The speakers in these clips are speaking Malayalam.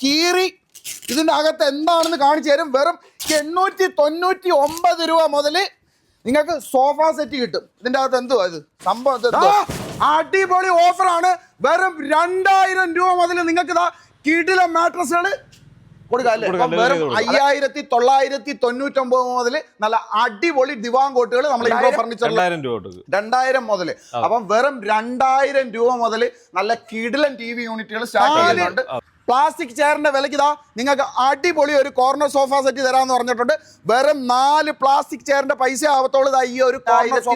കീറി ഇതിന്റെ അകത്ത് എന്താണെന്ന് കാണിച്ചു തരും? വെറും എണ്ണൂറ്റി തൊണ്ണൂറ്റി ഒമ്പത് രൂപ മുതൽ നിങ്ങൾക്ക് സോഫ സെറ്റ് കിട്ടും. ഇതിന്റെ അകത്ത് എന്തുവാ ഇത്? സംഭവം? അടിപൊളി ഓഫറാണ് വെറും രണ്ടായിരം രൂപ മുതൽ നിങ്ങൾക്ക് ഇതാ കിടില മാട്രസുകൾ കൊടുക്കാല്ലേ വെറും. അയ്യായിരത്തി തൊള്ളായിരത്തി തൊണ്ണൂറ്റൊമ്പത് മുതൽ നല്ല അടിപൊളി ദിവാൻ കോട്ടുകൾ നമ്മൾ ഇൻഡോ ഫർണിച്ചറിൽ രണ്ടായിരം മുതൽ അപ്പം വെറും രണ്ടായിരം രൂപ മുതൽ നല്ല കിടിലൻ ടി വി യൂണിറ്റുകൾ സ്റ്റാർട്ട് ചെയ്യുന്നുണ്ട്. പ്ലാസ്റ്റിക് ചെയറിന്റെ വിലയ്ക്ക് ഇതാ നിങ്ങൾക്ക് അടിപൊളി ഒരു കോർണർ സോഫ സെറ്റ് തരാമെന്ന് പറഞ്ഞിട്ടുണ്ട്. വെറും നാല് പ്ലാസ്റ്റിക് ചെയറിന്റെ പൈസ ആവത്തോളം ഇതാ ഈ ഒരു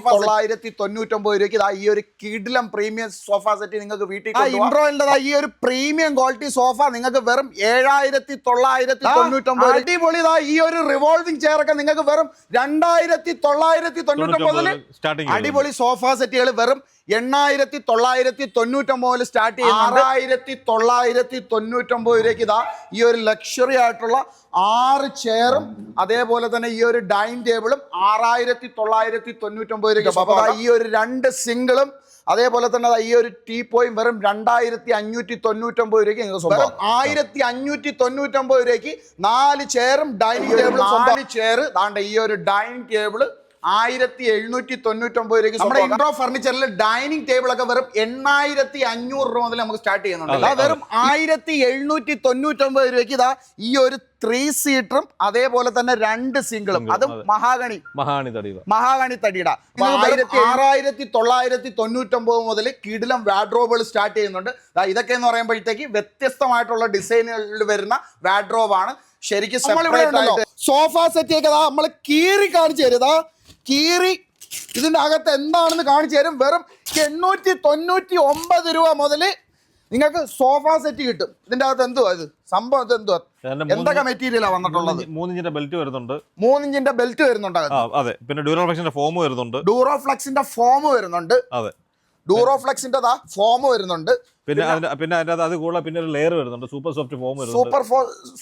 തൊള്ളായിരത്തി തൊണ്ണൂറ്റൊമ്പത് രൂപയ്ക്ക് ഇതാ ഈ ഒരു കിഡിലം പ്രീമിയം സോഫ സെറ്റ് നിങ്ങൾക്ക് വീട്ടിൽ ഇൻട്രോയിന്റെ ഈ ഒരു പ്രീമിയം ക്വാളിറ്റി സോഫ നിങ്ങൾക്ക് വെറും ഏഴായിരത്തി തൊള്ളായിരത്തി തൊണ്ണൂറ്റൊമ്പത് അടിപൊളി ഇതാ ഈ ഒരു റിവോൾവിംഗ് ചെയറൊക്കെ നിങ്ങൾക്ക് വെറും രണ്ടായിരത്തി തൊള്ളായിരത്തി തൊണ്ണൂറ്റൊമ്പതിൽ അടിപൊളി സോഫ സെറ്റുകൾ വെറും എണ്ണായിരത്തി തൊള്ളായിരത്തി തൊണ്ണൂറ്റൊമ്പതിൽ സ്റ്റാർട്ട് ചെയ്യുന്ന ആറായിരത്തി തൊള്ളായിരത്തി തൊണ്ണൂറ്റൊമ്പത് രൂപയ്ക്ക് ഇതാ ഈ ഒരു ലക്ഷറി ആയിട്ടുള്ള ആറ് ചെയറും അതേപോലെ തന്നെ ഈ ഒരു ഡൈനിങ് ടേബിളും ആറായിരത്തി തൊള്ളായിരത്തി തൊണ്ണൂറ്റൊമ്പത് രൂപയ്ക്ക് അപ്പൊ ഈ ഒരു രണ്ട് സിംഗിളും അതേപോലെ തന്നെ ഈ ഒരു ടീ പോയും വെറും രണ്ടായിരത്തി അഞ്ഞൂറ്റി തൊണ്ണൂറ്റൊമ്പത് രൂപയ്ക്ക് നിങ്ങൾക്ക് സ്വന്തം ആയിരത്തി അഞ്ഞൂറ്റി തൊണ്ണൂറ്റൊമ്പത് രൂപയ്ക്ക് നാല് ചെയറും ഡൈനിങ് ടേബിളും നാല് ചെയർ ദാണ്ട ഈ ഒരു ഡൈനിങ് ടേബിൾ ആയിരത്തി എഴുന്നൂറ്റി തൊണ്ണൂറ്റൊമ്പത് രൂപയ്ക്ക് നമ്മുടെ ഇൻഡോ ഫർണിച്ചറിൽ ഡൈനിങ് ടേബിൾ ഒക്കെ വെറും എണ്ണായിരത്തി അഞ്ഞൂറ് രൂപ മുതൽ നമുക്ക് സ്റ്റാർട്ട് ചെയ്യുന്നുണ്ട്. അതെ, വെറും ആയിരത്തി എഴുന്നൂറ്റി തൊണ്ണൂറ്റൊമ്പത് രൂപയ്ക്ക് ഇതാ ഈ ഒരു ത്രീ സീറ്ററും അതേപോലെ തന്നെ രണ്ട് സിംഗിളും അതും മഹാഗണി. മഹാഗണി തടി മഹാഗണി തടിയുടെ. ആയിരത്തി ആറായിരത്തി തൊള്ളായിരത്തി തൊണ്ണൂറ്റൊമ്പത് മുതൽ കിടിലം വാഡ്രോബുകൾ സ്റ്റാർട്ട് ചെയ്യുന്നുണ്ട്. ഇതൊക്കെ എന്ന് പറയുമ്പോഴത്തേക്ക് വ്യത്യസ്തമായിട്ടുള്ള ഡിസൈനുകളിൽ വരുന്ന വാഡ്രോബാണ് ശരിക്കും സോഫ സെറ്റ് ഒക്കെ നമ്മൾ കീറി കാണിച്ചു തരും. ഇതാ കീറി ഇതിന്റെ അകത്ത് എന്താണെന്ന് കാണിച്ചു തരും. വെറും എണ്ണൂറ്റി തൊണ്ണൂറ്റി ഒമ്പത് രൂപ മുതൽ നിങ്ങൾക്ക് സോഫ സെറ്റ് കിട്ടും. ഇതിന്റെ അകത്ത് എന്തുവാ ഇത്? സംഭവം ഇത് എന്തുവാ? എന്തൊക്കെ മെറ്റീരിയലാണ് വന്നിട്ടുള്ളത്? മൂന്നിഞ്ചിന്റെ ബെൽറ്റ് വരുന്നുണ്ട്. മൂന്നിഞ്ചിന്റെ ബെൽറ്റ് വരുന്നുണ്ട് അതെ. പിന്നെ ഡ്യൂറോഫ്ലക്സിന്റെ ഫോം വരുന്നുണ്ട്. ഡ്യൂറോഫ്ലക്സിന്റെ ഫോം വരുന്നുണ്ട്. അതെ. ഡൂറോഫ്ലെക്സിന്റെ ഫോം വരുന്നുണ്ട്. പിന്നെ പിന്നെ അതിന്റെ അത് കൂടെ പിന്നെ ഒരു ലെയർ വരുന്നുണ്ട്. സൂപ്പർ സോഫ്റ്റ് ഫോം വരുന്നുണ്ട്. സൂപ്പർ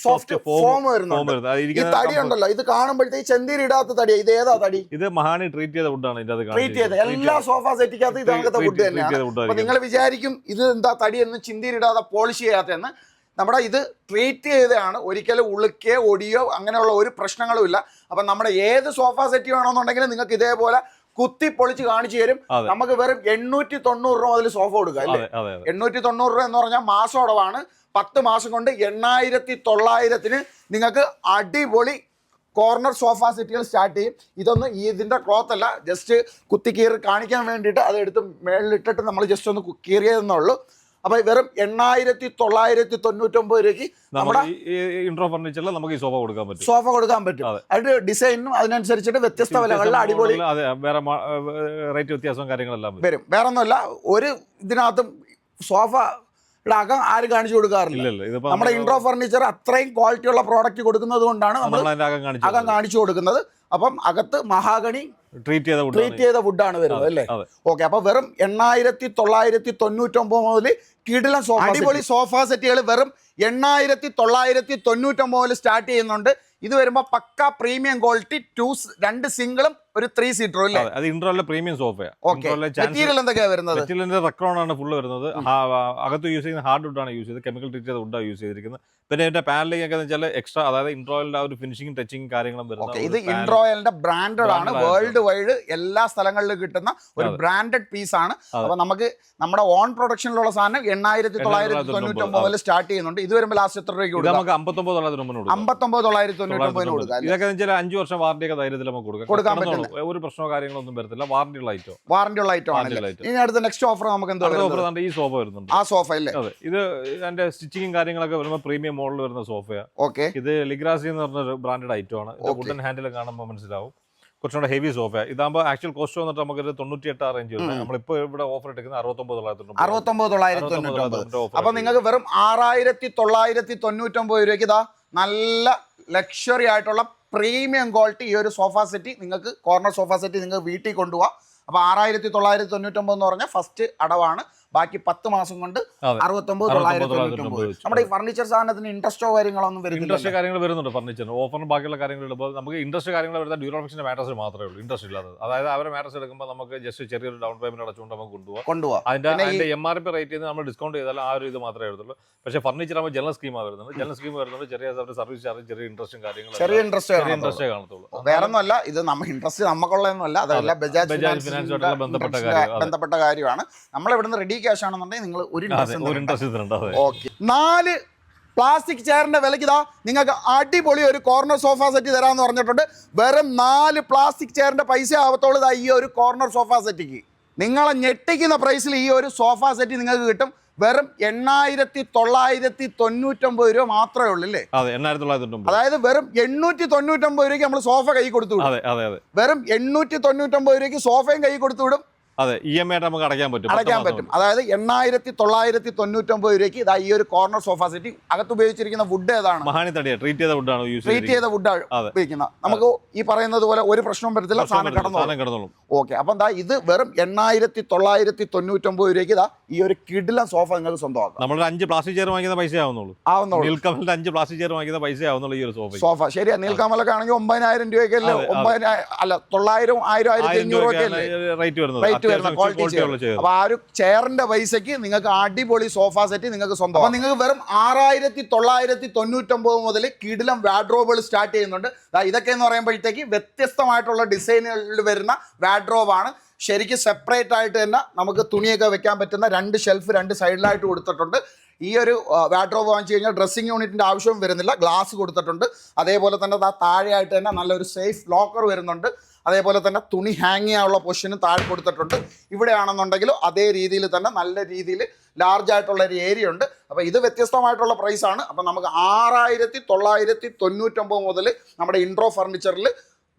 സോഫ്റ്റ് ഫോം വരുന്നുണ്ട് ഈ തടി ഉണ്ടല്ലോ ഇത് കാണുമ്പോഴത്തേക്ക് ചെന്തീരി ഇടാത്ത തടി. ഇത് ഏതാ തടി? ഇത് മഹാണി ട്രീറ്റ് ചെയ്ത വുഡാണ് ഇതിന്റെ ട്രീറ്റ് ചെയ്ത എല്ലാ സോഫ സെറ്റിക്കകത്ത് ഇത് അങ്ങനത്തെ Treat- വുഡ് തന്നെയാണ് നിങ്ങൾ വിചാരിക്കും ഇത് എന്താ തടി എന്ന് ചിന്തിയിടാതെ പോളിഷ് ചെയ്യാത്തതെന്ന്. നമ്മുടെ ഇത് ട്രീറ്റ് ചെയ്തതാണ്. ഒരിക്കലും ഉളുക്കയോ ഒടിയോ അങ്ങനെയുള്ള ഒരു പ്രശ്നങ്ങളും ഇല്ല. അപ്പം നമ്മുടെ ഏത് സോഫ സെറ്റ് വേണമെന്നുണ്ടെങ്കിലും നിങ്ങൾക്ക് ഇതേപോലെ കുത്തി പൊളിച്ച് കാണിച്ചു തരും. നമുക്ക് വെറും എണ്ണൂറ്റി തൊണ്ണൂറ് രൂപ അതിൽ സോഫ കൊടുക്കുക അല്ലേ? എണ്ണൂറ്റി തൊണ്ണൂറ് രൂപ എന്ന് പറഞ്ഞാൽ മാസം അടവാണ്. പത്ത് മാസം കൊണ്ട് എണ്ണായിരത്തി തൊള്ളായിരത്തിന് നിങ്ങൾക്ക് അടിപൊളി കോർണർ സോഫ സെറ്റുകൾ സ്റ്റാർട്ട് ചെയ്യും. ഇതൊന്നും ഈ ഇതിന്റെ ക്ലോത്ത് അല്ല ജസ്റ്റ് കുത്തി കീറി കാണിക്കാൻ വേണ്ടിയിട്ട് അത് എടുത്ത് മേളിലിട്ടിട്ട് നമ്മൾ ജസ്റ്റ് ഒന്ന് കീറിയതെന്നുള്ളൂ അപ്പോൾ വെറും എണ്ണായിരത്തി തൊള്ളായിരത്തി തൊണ്ണൂറ്റൊമ്പത് രൂപയ്ക്ക് നമ്മുടെ ഇൻട്രോ ഫർണിച്ചറിൽ നമുക്ക് ഈ സോഫ കൊടുക്കാൻ പറ്റും. സോഫ കൊടുക്കാൻ പറ്റും. അതെ. അതിന്റെ ഡിസൈനും അതിനനുസരിച്ചിട്ട് വ്യത്യസ്ത വിലകളിൽ അടിപൊളി വേറെ റേറ്റ് വ്യത്യാസവും കാര്യങ്ങളെല്ലാം വരും. വേറെ ഒന്നുമല്ല ഒരു ഇതിനകത്തും സോഫ അകം ആരും കാണിച്ചു കൊടുക്കാറില്ല. നമ്മുടെ ഇൻട്രോ ഫർണിച്ചർ അത്രയും ക്വാളിറ്റി ഉള്ള പ്രോഡക്റ്റ് കൊടുക്കുന്നത് കൊണ്ടാണ് നമ്മൾ അകം കാണിച്ചു കൊടുക്കുന്നത്. അപ്പം അകത്ത് മഹാഗണി ട്രീറ്റ് ചെയ്ത ട്രീറ്റ് ചെയ്ത വുഡാണ് വരുന്നത് അല്ലേ? ഓക്കെ അപ്പൊ വെറും എണ്ണായിരത്തി തൊള്ളായിരത്തി തൊണ്ണൂറ്റൊമ്പത് മുതൽ കിടില സോഫ അടിപൊളി സോഫ സെറ്റുകൾ വെറും എണ്ണായിരത്തി തൊള്ളായിരത്തി തൊണ്ണൂറ്റൊമ്പത് മുതൽ സ്റ്റാർട്ട് ചെയ്യുന്നുണ്ട്. ഇത് വരുമ്പോൾ പക്ക പ്രീമിയം ക്വാളിറ്റി ടു രണ്ട് സിംഗിളും ഒരു ത്രീ സീറ്ററും അല്ലേ? അതെ ഇൻട്രോയിലെ പ്രീമിയം സോഫയാണ് മെറ്റീരിയൽ എന്തൊക്കെയാ വരുന്നത്? മെറ്റീരിയലിന്റെ റെക്രോൺ ആണ് ഫുള്ള് വരുന്നത്. അകത്ത് യൂസ് ചെയ്യുന്ന ഹാർഡ് വുഡ് ആണ് യൂസ് ചെയ്തത്. കെമിക്കൽ ട്രീറ്റ് ചെയ്ത വുഡാണ് യൂസ് ചെയ്തിരിക്കുന്നത്. പിന്നെ ഇതിന്റെ പാനലിംഗ് ഒക്കെ വെച്ചാൽ എക്സ്ട്രാ അതായത് ഇൻട്രോയിലിന്റെ ആ ഒരു ഫിനിഷിംഗ് ടച്ചിങ് കാര്യങ്ങളും വരുന്നത് ഇത്. ഇൻട്രോയലിന്റെ ബ്രാൻഡഡ് ആണ് വേൾഡ് വൈഡ് എല്ലാ സ്ഥലങ്ങളിലും കിട്ടുന്ന ഒരു ബ്രാൻഡഡ് പീസ് ആണ്. അപ്പൊ നമുക്ക് നമ്മുടെ ഓൺ പ്രൊഡക്ഷനിലുള്ള സാധനം എണ്ണായിരത്തി തൊള്ളായിരത്തി തൊണ്ണൂറ്റി ഒമ്പത് മുതൽ സ്റ്റാർട്ട് ചെയ്യുന്നുണ്ട്. ഇത് വരുമ്പോൾ ലാസ്റ്റ് എത്ര രൂപയ്ക്ക് നമുക്ക് അമ്പത്തൊമ്പത് തൊള്ളായിരത്തി കൊടുക്കാം. അമ്പത്തൊമ്പത് തൊള്ളായിരത്തി തൊണ്ണൂറ്റി ഒമ്പതിന് കൊടുക്കാം ഇതൊക്കെ വെച്ചാൽ അഞ്ചു വർഷം വാറണ്ടി ഒക്കെ ധൈര്യത്തിൽ നമുക്ക് കൊടുക്കാം. കൊടുക്കാൻ പറ്റും. ഒരു പ്രശ്നമോ കാര്യങ്ങളൊന്നും വരത്തില്ല. വാറണ്ടി ഉള്ള ഐറ്റം വാറന്റി ഉള്ള ഐറ്റം വാറണ്ടി ഉള്ള ഐറ്റം ഇനി അടുത്ത നെക്സ്റ്റ് ഓഫർ നമുക്ക് എന്താ? ഓഫർ ഈ സോഫ വരുന്നുണ്ട്. ആ സോഫ അല്ലേ? ഇത് അതിന്റെ സ്റ്റിച്ചിങ്ങും കാര്യങ്ങളൊക്കെ വരുമ്പോൾ പ്രീമിയം മോഡൽ വരുന്ന സോഫയാണ് ഓക്കെ. ഇത് ലിഗ്രാസി എന്ന് പറഞ്ഞ ഒരു ബ്രാൻഡഡ് ഐറ്റം ആണ്. ഇത് വുഡൻ ഹാൻഡിൽ കാണുമ്പോൾ മനസ്സിലാവും. കുറച്ചുകൂടെ ഹെവി സോഫ ഇതാകുമ്പോൾ ആക്ച്വൽ കോസ്റ്റ് വന്നിട്ട് നമുക്ക് തൊണ്ണൂറ്റി എട്ട് റേഞ്ച് വരുന്നത് നമ്മളിപ്പോൾ ഇവിടെ ഓഫർ എടുക്കുന്നത് അറുപത്തൊമ്പത് തൊള്ളായിരത്തി അറുപത്തൊമ്പത് തൊള്ളായിരത്തി അപ്പൊ നിങ്ങൾക്ക് വെറും ആറായിരത്തി തൊള്ളായിരത്തി തൊണ്ണൂറ്റൊമ്പത് രൂപയ്ക്ക് ഇതാ നല്ല ലക്ഷറി ആയിട്ടുള്ള പ്രീമിയം ക്വാളിറ്റി ഈ ഒരു സോഫ സെറ്റ് നിങ്ങൾക്ക് കോർണർ സോഫ സെറ്റ് നിങ്ങൾക്ക് വീട്ടിൽ കൊണ്ടുപോകാം അപ്പോൾ ആറായിരത്തി തൊള്ളായിരത്തി തൊണ്ണൂറ്റൊമ്പത് എന്ന് പറഞ്ഞാൽ ഫസ്റ്റ് അടവാണ്. ബാക്കി പത്ത് മാസം കൊണ്ട്. അറുപത്തൊമ്പത് തൊള്ളായിരത്തി തൊണ്ണൂറ്റൊമ്പത്. നമ്മുടെ ഈ ഫർണിച്ചർ സാധനത്തിന് ഇൻട്രസ്റ്റോ കാര്യങ്ങളൊന്നും ഇൻട്രസ്റ്റ് വരുന്നില്ല കാര്യങ്ങൾ വരുന്നുണ്ട് ഫർണിച്ചർ ഓഫറിന് ബാക്കിയുള്ള കാര്യങ്ങൾ ഇടുമ്പോൾ നമുക്ക് ഇൻട്രസ്റ്റ് കാര്യങ്ങൾ വരുന്ന ഡ്യൂറോഫിക്സിന്റെ മാറ്റേഴ്സ് മാത്രമേ ഉള്ളൂ. ഇൻട്രസ്റ്റ് ഇല്ലാത്തത്. അതായത് അവരെ മാറ്റേഴ്സ് എടുക്കുമ്പോൾ നമുക്ക് ജസ്റ്റ് ചെറിയൊരു ഡൗൺ പേയ്മെന്റ് അടച്ചുകൊണ്ട് നമുക്ക് കൊണ്ടുപോകാം കൊണ്ടുപോകാം അതിന്റെ അതിന്റെ എം ആർ പി റേറ്റ് നമ്മൾ ഡിസ്കൗണ്ട് ചെയ്താൽ ആ ഒരു ഇത് മാത്രമേ എടുത്തുള്ളൂ. പക്ഷേ ഫർണിച്ചർ ആകുമ്പോൾ ജനറൽ സ്കീമാണ് വരുന്നത്. ജനറൽ സ്കീം വരുന്നത് ചെറിയ സർവീസ് ചാർജ് ചെറിയ ഇൻട്രസ്റ്റും കാര്യങ്ങളും ചെറിയ ഇൻട്രസ്റ്റ് ഇൻട്രസ്റ്റേ കാണത്തുള്ളൂ. വേറെ ഒന്നുമല്ല ഇത് നമ്മൾ ഇൻട്രസ്റ്റ് നമുക്കുള്ളതെന്നല്ല അതല്ല ബജാജ് ഫിനാൻസുമായിട്ടുള്ള ബന്ധപ്പെട്ട കാര്യമാണ്. നമ്മൾ ഇവിടുന്ന് റെഡി ക്യാഷ് ആണെന്നുണ്ടെങ്കിൽ നിങ്ങൾ ഒരു ഇൻട്രസ്റ്റ് ഓക്കെ. നാല് പ്ലാസ്റ്റിക് ചെയറിന്റെ വിലയ്ക്ക് ഇതാ നിങ്ങൾക്ക് അടിപൊളി ഒരു കോർണർ സോഫ സെറ്റ് തരാമെന്ന് പറഞ്ഞിട്ടുണ്ട്. വെറും നാല് പ്ലാസ്റ്റിക് ചെയറിന്റെ പൈസ ആവത്തോളൂ ഇതാ ഈ ഒരു കോർണർ സോഫ സെറ്റിക്ക് നിങ്ങളെ ഞെട്ടിക്കുന്ന പ്രൈസിൽ ഈ ഒരു സോഫ സെറ്റ് നിങ്ങൾക്ക് കിട്ടും. വെറും എണ്ണായിരത്തി തൊള്ളായിരത്തി തൊണ്ണൂറ്റൊമ്പത് രൂപ മാത്രമേ ഉള്ളൂ അല്ലേ? അതായത് വെറും എണ്ണൂറ്റി തൊണ്ണൂറ്റൊമ്പത് രൂപയ്ക്ക് നമ്മൾ സോഫ കൈ കൊടുത്തു വിടും. വെറും എണ്ണൂറ്റി തൊണ്ണൂറ്റൊമ്പത് രൂപയ്ക്ക് സോഫയും കൈ കൊടുത്തു വിടും. അതെ ഇ എം ഐ നമുക്ക് അടയ്ക്കാൻ പറ്റും അടയ്ക്കാൻ പറ്റും. അതായത് എണ്ണായിരത്തി തൊള്ളായിരത്തി തൊണ്ണൂറ്റൊമ്പത് രൂപയ്ക്ക് ഇതാ ഈ ഒരു കോർണർ സോഫ സെറ്റ് അകത്ത് ഉപയോഗിച്ചിരിക്കുന്ന വുഡ് ഏതാണ്? മഹാണി തടിയ ട്രീറ്റ് ചെയ്ത വുഡാണ് ട്രീറ്റ് ചെയ്ത വുഡ് ഉപയോഗിക്കുന്നത് ഉപയോഗിക്കുന്ന. നമുക്ക് ഈ പറയുന്നത് പോലെ ഒരു പ്രശ്നവും വരത്തില്ല സാധനം കടന്നു സാധനം കിടന്നോളും. ഓക്കെ അപ്പം എന്താ ഇത് വെറും എണ്ണായിരത്തി തൊള്ളായിരത്തി തൊണ്ണൂറ്റൊമ്പത് രൂപയ്ക്ക് ഇതാ ഈ ഒരു കിടിലൻ സോഫ നിങ്ങൾക്ക് സ്വന്തമാക്കാം. നമ്മൾ അഞ്ച് പ്ലാസ്റ്റിക് ചെയർ വാങ്ങിക്കുന്ന പൈസ ആവുന്നുള്ളൂ. ആവുന്നുള്ളൂ. നീൽക്കമലിന്റെ അഞ്ച് പ്ലാസ്റ്റിക് ചെയർ വാങ്ങിക്കുന്ന പൈസ ആവുന്നുള്ളൂ ഈ ഒരു സോഫ സോഫ ശരിയാ നീൽക്കാമലൊക്കെ ആണെങ്കിൽ ഒമ്പതിനായിരം രൂപയ്ക്കല്ലേ അതെ, അതെ. ഒമ്പതിനായിരം അല്ല തൊള്ളായിരം ആയിരം ആയിരത്തി ആയിരം അഞ്ഞൂറ് റേറ്റ് വരുന്നത് റേറ്റ് വരുന്നത്. റേറ്റ് വരുന്ന ക്വാളിറ്റി അപ്പൊ ആ ഒരു ചെയറിന്റെ പൈസക്ക് നിങ്ങൾക്ക് അടിപൊളി സോഫ സെറ്റ് നിങ്ങൾക്ക് സ്വന്തം. അപ്പൊ നിങ്ങൾക്ക് വെറും ആറായിരത്തി തൊള്ളായിരത്തി തൊണ്ണൂറ്റൊമ്പത് മുതൽ കിടിലം വാഡ്രോബുകൾ സ്റ്റാർട്ട് ചെയ്യുന്നുണ്ട്. ഇതൊക്കെ എന്ന് പറയുമ്പോഴത്തേക്ക് വ്യത്യസ്തമായിട്ടുള്ള ഡിസൈനുകളിൽ വരുന്ന വാഡ്രോബാണ് ശരിക്കും സെപ്പറേറ്റ് ആയിട്ട് തന്നെ നമുക്ക് തുണിയൊക്കെ വെക്കാൻ പറ്റുന്ന രണ്ട് ഷെൽഫ് രണ്ട് സൈഡിലായിട്ട് കൊടുത്തിട്ടുണ്ട്. ഈ ഒരു വാഡ്രോബ് വാങ്ങിച്ചു കഴിഞ്ഞാൽ ഡ്രസ്സിങ് യൂണിറ്റിന്റെ ആവശ്യവും വരുന്നില്ല. ഗ്ലാസ് കൊടുത്തിട്ടുണ്ട്. അതേപോലെ തന്നെ താഴെയായിട്ട് തന്നെ നല്ലൊരു സേഫ് ലോക്കർ വരുന്നുണ്ട്. അതേപോലെ തന്നെ തുണി ഹാങ് ചെയ്യാനുള്ള പൊസിഷനും താഴെ കൊടുത്തിട്ടുണ്ട്. ഇവിടെയാണെന്നുണ്ടെങ്കിലും അതേ രീതിയിൽ തന്നെ നല്ല രീതിയിൽ ലാർജ് ആയിട്ടുള്ള ഒരു ഏരിയ ഉണ്ട്. അപ്പോൾ ഇത് വ്യത്യസ്തമായിട്ടുള്ള പ്രൈസാണ് അപ്പോൾ നമുക്ക് ആറായിരത്തി തൊള്ളായിരത്തി തൊണ്ണൂറ്റൊമ്പത് മുതൽ നമ്മുടെ ഇൻട്രോ ഫർണിച്ചറിൽ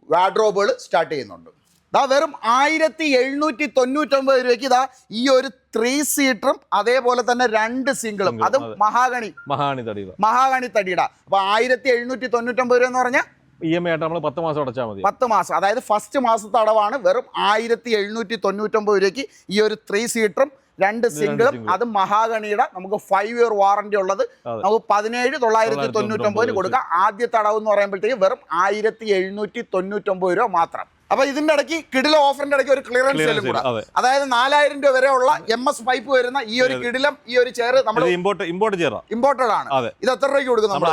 വാഡ്രോബുകൾ സ്റ്റാർട്ട് ചെയ്യുന്നുണ്ട്. ഇതാ വെറും ആയിരത്തി എഴുന്നൂറ്റി തൊണ്ണൂറ്റൊമ്പത് രൂപയ്ക്ക് ഇതാ ഈ ഒരു ത്രീ സീറ്ററും അതേപോലെ തന്നെ രണ്ട് സിംഗിളും അതും മഹാഗണി മഹാഗണി. തടിയുടെ മഹാഗണി തടിയുടെ അപ്പൊ ആയിരത്തി എഴുന്നൂറ്റി തൊണ്ണൂറ്റൊമ്പത് രൂപ എന്ന് പറഞ്ഞാൽ ഇ എം ഐ ആയിട്ട് നമ്മൾ പത്ത് മാസം അടച്ചാൽ മതി. പത്ത് മാസം. അതായത് ഫസ്റ്റ് മാസത്തെ അടവാണ് വെറും ആയിരത്തി എഴുന്നൂറ്റി തൊണ്ണൂറ്റൊമ്പത് രൂപയ്ക്ക് ഈ ഒരു ത്രീ സീറ്ററും രണ്ട് സിംഗിളും അത് മഹാഗണിയുടെ നമുക്ക് ഫൈവ് ഇയർ വാറന്റി ഉള്ളത്. നമുക്ക് പതിനേഴ് തൊള്ളായിരത്തി തൊണ്ണൂറ്റൊമ്പതിന്. കൊടുക്കാം. ആദ്യത്തെ അടവ് എന്ന് പറയുമ്പോഴത്തേക്ക് വെറും ആയിരത്തി എഴുന്നൂറ്റി തൊണ്ണൂറ്റൊമ്പത് രൂപ മാത്രം. അപ്പൊ ഇതിന്റെ ഇടയ്ക്ക് കിടില ഓഫറിന്റെ ഇടയ്ക്ക് ഒരു ക്ലിയറൻസ് സെയിലും കൂടെ. അതായത് നാലായിരം രൂപ വരെയുള്ള എം എസ് പൈപ്പ് വരുന്ന ഈ ഒരു കിടിലം ഈ ഒരു ചെയർ നമ്മൾ ഇമ്പോർട്ട് ഇമ്പോർട്ട് ചെയർ ഇമ്പോർട്ടഡ് ആണ്. ഇത് എത്ര രൂപയ്ക്ക് കൊടുക്കും നമ്മൾ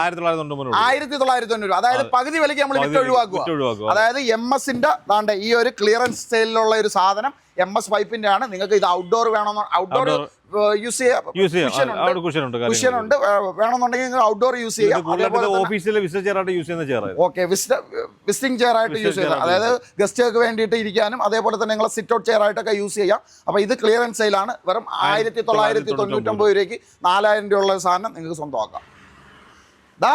നമ്മൾ ആയിരത്തി തൊള്ളായിരത്തി തൊണ്ണൂറ് അതായത് പകുതി വിലയ്ക്ക് നമ്മൾ വിറ്റ് ഒഴിവാക്കുക അതായത് എം എസിന്റെ ഈ ഒരു ക്ലിയറൻസ് സെയിലുള്ള ഒരു സാധനം എം എസ് പൈപ്പിന്റെ ആണ് നിങ്ങൾക്ക് ഇത് ഔട്ട്ഡോർ വേണമെന്ന് ഔട്ട്ഡോർ യൂസ് ചെയ്യാം. കുഷൻ ഉണ്ട്. വേണമെന്നുണ്ടെങ്കിൽ നിങ്ങൾ ഔട്ട്ഡോർ യൂസ് ചെയ്യാം. ഓഫീസിലെ യൂസ് ചെയ്യുന്ന ഓക്കെ വിസിറ്റിംഗ് ചെയർ ആയിട്ട് യൂസ് ചെയ്യാം. അതായത് ഗസ്റ്റുകൾക്ക് വേണ്ടിയിട്ട് ഇരിക്കാനും അതേപോലെ തന്നെ നിങ്ങൾ സിറ്റ് ഔട്ട് ചെയർ ആയിട്ടൊക്കെ യൂസ് ചെയ്യാം. അപ്പോൾ ഇത് ക്ലിയറൻസ് സെയിലാണ് വെറും ആയിരത്തി തൊള്ളായിരത്തി തൊണ്ണൂറ്റൊമ്പത് രൂപയ്ക്ക് നാലായിരം രൂപ ഉള്ള സാധനം നിങ്ങൾക്ക് സ്വന്തമാക്കാം. ദാ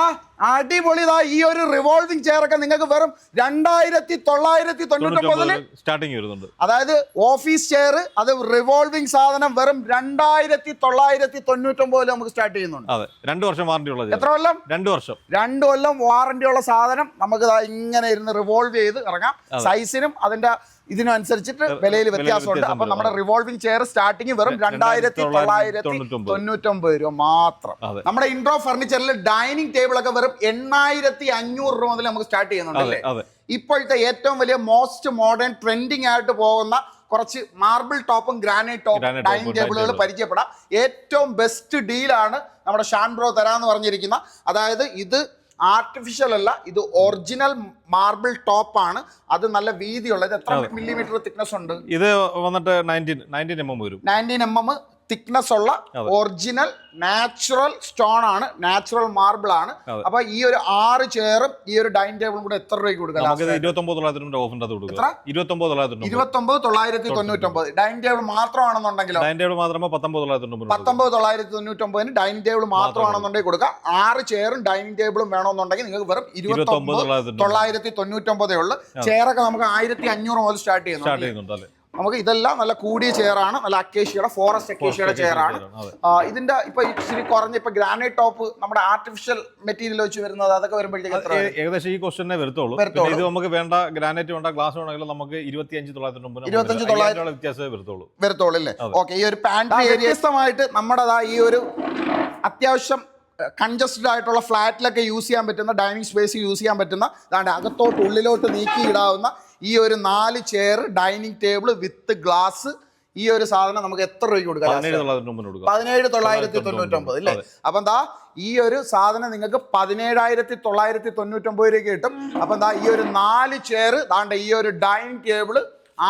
അടിപൊളി ദാ ഈ ഒരു റിവോൾവിംഗ് ചെയർ ഒക്കെ നിങ്ങൾക്ക് വെറും രണ്ടായിരത്തി തൊള്ളായിരത്തി തൊണ്ണൂറ്റി സ്റ്റാർട്ടിങ് വരുന്നുണ്ട്. അതായത് ഓഫീസ് ചെയർ അത് റിവോൾവിംഗ് സാധനം വെറും രണ്ടായിരത്തി തൊള്ളായിരത്തി തൊണ്ണൂറ്റൊമ്പതിൽ നമുക്ക് സ്റ്റാർട്ട് ചെയ്യുന്നുണ്ട്. അതെ രണ്ട് വർഷം വാറണ്ടി ഉള്ളത് എത്ര കൊല്ലം? രണ്ട് വർഷം. രണ്ട് കൊല്ലം വാറന്റി ഉള്ള സാധനം നമുക്ക് ഇങ്ങനെ ഇരുന്ന് റിവോൾവ് ചെയ്ത് ഇറങ്ങാം. സൈസിനും അതിന്റെ ഇതിനനുസരിച്ചിട്ട് വിലയിൽ വ്യത്യാസമുണ്ട്. അപ്പൊ നമ്മുടെ റിവോൾവിംഗ് ചെയർ സ്റ്റാർട്ടിങ് വെറും രണ്ടായിരത്തി തൊള്ളായിരത്തി തൊണ്ണൂറ്റൊമ്പത്. രൂപ മാത്രം. നമ്മുടെ ഇൻട്രോ ഫർണിച്ചറിൽ ഡൈനിങ് ടേബിൾ ഒക്കെ വെറും എണ്ണായിരത്തി അഞ്ഞൂറ് രൂപ മുതൽ നമുക്ക് സ്റ്റാർട്ട് ചെയ്യുന്നുണ്ട് അതെ അല്ലേ അതെ. ഇപ്പോഴത്തെ ഏറ്റവും വലിയ മോസ്റ്റ് മോഡേൺ ട്രെൻഡിങ് ആയിട്ട് പോകുന്ന കുറച്ച് മാർബിൾ ടോപ്പും ഗ്രാനൈറ്റ് ടോപ്പും ഡൈനിങ് ടേബിളുകൾ പരിചയപ്പെടാം. ഏറ്റവും ബെസ്റ്റ് ഡീലാണ് നമ്മുടെ ഷാൻ ബ്രോ തരാന്ന് പറഞ്ഞിരിക്കുന്ന. അതായത് ഇത് ആർട്ടിഫിഷ്യൽ അല്ല ഇത് ഒറിജിനൽ മാർബിൾ ടോപ്പ് ആണ്. അത് നല്ല വീതിയുള്ളത് എത്ര മില്ലിമീറ്റർ തിക്നെസ് ഉണ്ട്? ഇത് വന്നിട്ട് നയന്റീൻ നയന്റീൻ എം എം വരും. നയന്റീൻ എം എം തിക്നെസ് ഉള്ള. ഒറിജിനൽ നാച്ചുറൽ സ്റ്റോൺ ആണ്. നാച്ചുറൽ മാർബിൾ ആണ്. അപ്പൊ ഈ ഒരു ആറ് ചെയറും ഈ ഒരു ഡൈനിങ് ടേബിളും കൂടെ എത്ര രൂപയ്ക്ക് കൊടുക്കാം? ഇരുപത്തൊമ്പത് തൊള്ളായിരത്തി തൊണ്ണൂറ്റൊമ്പത് ഡൈനിങ് ടേബിൾ മാത്രമാണെന്നുണ്ടെങ്കിലോ? അതിന്റെ മാത്രമേ? പത്തൊമ്പത് തൊള്ളായിരത്തി തൊണ്ണൂറ്റൊമ്പതിന് ഡൈനിങ് ടേബിൾ മാത്രമാണെന്നുണ്ടെങ്കിൽ കൊടുക്കാം. ആറ് ചെയറും ഡൈനിങ് ടേബിളും വേണമെന്നുണ്ടെങ്കിൽ നിങ്ങൾക്ക് വെറും ഇരുപത്തൊമ്പത് തൊള്ളായിരത്തി തൊണ്ണൂറ്റൊമ്പതേ ഉള്ളൂ. ചെയറൊക്കെ നമുക്ക് ആയിരത്തി അഞ്ഞൂറ് മുതൽ സ്റ്റാർട്ട് ചെയ്യുന്നുണ്ട്. നമുക്ക് ഇതെല്ലാം നല്ല കൂടിയ ചെയറാണ് നല്ല അക്കേഷ്യയുടെ ഫോറസ്റ്റ് അക്കേഷ്യയുടെ ചെയറാണ്. ഇതിന്റെ ഇപ്പൊ ഇച്ചിരി കുറഞ്ഞ ഇപ്പൊ ഗ്രാനൈറ്റ് ടോപ്പ് നമ്മുടെ ആർട്ടിഫിഷ്യൽ മെറ്റീരിയൽ വെച്ച് വരുന്നത് അതൊക്കെ വരുമ്പോഴത്തേക്ക് ഏകദേശം ഈ ക്വസ്റ്റിനെ വരത്തുള്ളൂ. ഇത് നമുക്ക് വേണ്ട ഗ്രാനൈറ്റ് വേണ്ട ഗ്ലാസ് വേണമെങ്കിൽ നമുക്ക് ഇരുപത്തി അഞ്ച് തൊള്ളായിരത്തി തൊണ്ണൂറ് 25,900 വ്യത്യാസമേ വരത്തുള്ളൂ. വരത്തുള്ളൂ അല്ലേ? ഓക്കെ ഈ ഒരു പാൻട്രി വ്യത്യസ്തമായിട്ട് നമ്മുടേതാ ഈ ഒരു അത്യാവശ്യം കൺജസ്റ്റഡ് ആയിട്ടുള്ള ഫ്ലാറ്റിലൊക്കെ യൂസ് ചെയ്യാൻ പറ്റുന്ന ഡൈനിങ് സ്പേസ് യൂസ് ചെയ്യാൻ പറ്റുന്ന അതാണ്ട് അകത്തോട്ട് ഉള്ളിലോട്ട് നീക്കി ഇടാവുന്ന ഈ ഒരു നാല് chair dining table with glass ഈ ഒരു സാധനം നമുക്ക് എത്ര രൂപയ്ക്ക് കൊടുക്കാം? പതിനേഴ് തൊള്ളായിരത്തി തൊണ്ണൂറ്റൊമ്പത് അല്ലേ അപ്പൊ അപ്പം എന്താ ഈ ഒരു സാധനം നിങ്ങൾക്ക് പതിനേഴായിരത്തി തൊള്ളായിരത്തി തൊണ്ണൂറ്റൊമ്പത് രൂപയ്ക്ക് കിട്ടും. അപ്പം എന്താ ഈ ഒരു നാല് ചെയർ താണ്ട ഈ ഒരു ഡൈനിങ് ടേബിൾ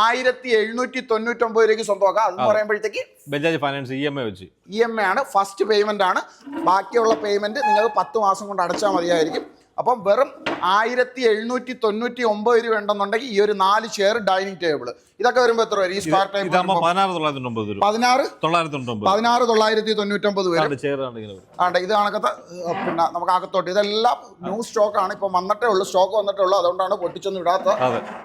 ആയിരത്തി എഴുന്നൂറ്റി തൊണ്ണൂറ്റൊമ്പത് രൂപയ്ക്ക് സ്വന്തമാക്കാം. അതെന്ന് പറയുമ്പോഴത്തേക്ക് Bajaj finance E M I വെച്ച്. ഇ എം ഐ ആണ്. ഫസ്റ്റ് പേയ്മെന്റ് ആണ്. ബാക്കിയുള്ള പേയ്മെന്റ് നിങ്ങൾക്ക് പത്ത് മാസം കൊണ്ട് അടച്ചാൽ മതിയായിരിക്കും. അപ്പം വെറും ആയിരത്തി എഴുന്നൂറ്റി തൊണ്ണൂറ്റി ഒമ്പത് രൂപ ഉണ്ടെന്നുണ്ടെങ്കിൽ ഈ ഒരു നാല് ചെയർ ഡൈനിങ് ടേബിൾ ഇതൊക്കെ വരുമ്പോൾ എത്ര വരും? ഈ സ്ക്വയർ ടൈം പതിനാറ് പതിനാറ്? തൊള്ളായിരത്തി തൊണ്ണൂറ്റൊമ്പത്. വരും. ആണ്ട് ഇത് കണക്കത്തെ പിന്നെ നമുക്ക് അകത്തോട്ട് ഇതെല്ലാം ന്യൂ സ്റ്റോക്ക് ആണ്. ഇപ്പൊ വന്നിട്ടേ ഉള്ളൂ സ്റ്റോക്ക് വന്നിട്ടേ ഉള്ളൂ. അതുകൊണ്ടാണ് പൊട്ടിച്ചൊന്നും ഇടാത്ത.